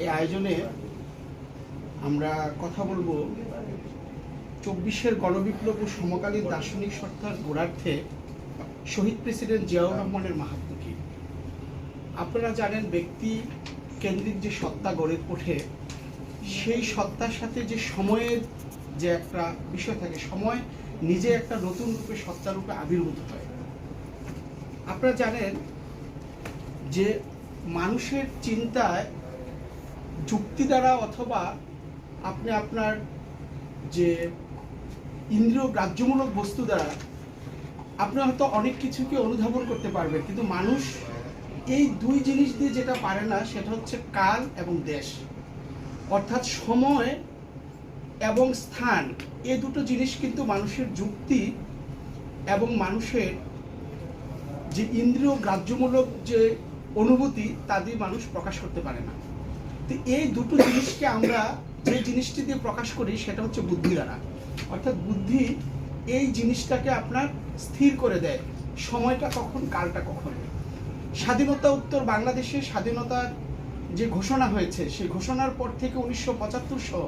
এই আয়োজনে আমরা কথা বলব চব্বিশের গণবিপ্লব ও সমকালীন দার্শনিক সত্তার গোড়ার্থে শহীদ প্রেসিডেন্ট জিয়াউর রহমানের মাহাত্ম কি আপনারা জানেন ব্যক্তি কেন্দ্রিক যে সত্তা গড়ে ওঠে, সেই সত্তার সাথে যে সময়ের যে একটা বিষয় থাকে, সময় নিজে একটা নতুন রূপে সত্তা রূপে আবির্ভূত হয়। আপনারা জানেন যে মানুষের চিন্তায় যুক্তি দ্বারা অথবা আপনি আপনার যে ইন্দ্রিয় গ্রাহ্যমূলক বস্তু দ্বারা আপনি হয়তো অনেক কিছুকে অনুধাবন করতে পারবেন। কিন্তু মানুষ এই দুই জিনিস দিয়ে যেটা পারে না, সেটা হচ্ছে কাল এবং দেশ। অর্থাৎ সময় এবং স্থান, এ দুটো জিনিস কিন্তু মানুষের যুক্তি এবং মানুষের যে ইন্দ্রিয় গ্রাহ্যমূলক যে অনুভূতি, তা দিয়ে মানুষ প্রকাশ করতে পারে না। তো এই দুটো জিনিসকে আমরা যে জিনিসটি দিয়ে প্রকাশ করি সেটা হচ্ছে বুদ্ধি দ্বারা। অর্থাৎ বুদ্ধি এই জিনিসটাকে আপনার স্থির করে দেয়। সময়টা কখন, কালটা কখন? স্বাধীনতা উত্তর বাংলাদেশে স্বাধীনতার যে ঘোষণা হয়েছে, সেই ঘোষণার পর থেকে উনিশশো পঁচাত্তর সহ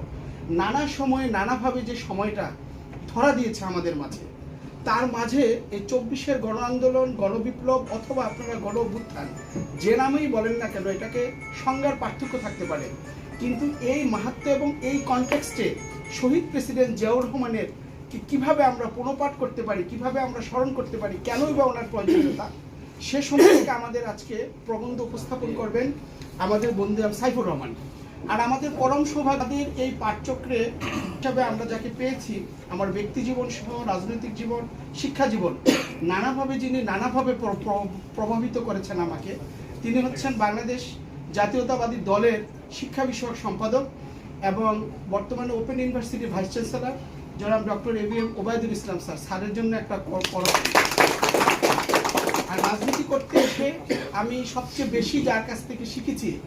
নানা সময়ে নানাভাবে যে সময়টা ধরা দিয়েছে আমাদের মাঝে তার মাঝে এই চব্বিশের গণ আন্দোলন, গণবিপ্লব অথবা আপনারা গণ অভ্যুত্থান, যে নামেই বলেন না কেন, এটাকে সংজ্ঞার পার্থক্য থাকতে পারে। কিন্তু এই মাহাত্ম এবং এই কনটেক্সটে শহীদ প্রেসিডেন্ট জিয়াউর রহমানের কীভাবে আমরা পুনঃপাঠ করতে পারি, কীভাবে আমরা স্মরণ করতে পারি, কেনই বা ওনার প্রয়োজনীয়তা সে সম্পর্কে আমাদের আজকে প্রবন্ধ উপস্থাপন করবেন আমাদের বন্ধু সাইফুর রহমান। আর আমাদের পরম সৌভাগ্যের এই পাঠচক্রে হিসাবে আমরা যাকে পেয়েছি, আমার ব্যক্তি জীবন সহ, রাজনৈতিক জীবন, শিক্ষা জীবন, নানাভাবে যিনি নানাভাবে প্র- প্র- প্রভাবিত করেছেন আমাকে, তিনি হচ্ছেন বাংলাদেশ জাতীয়তাবাদী দলের শিক্ষা বিষয়ক সম্পাদক এবং বর্তমানে ওপেন ইউনিভার্সিটির ভাইস চ্যান্সেলর, জনাব doctor A B M Obaidul Islam sir. স্যারের জন্য একটা আর রাজনীতি করতে এসে আমি সবচেয়ে বেশি যার কাছ থেকে শিখেছি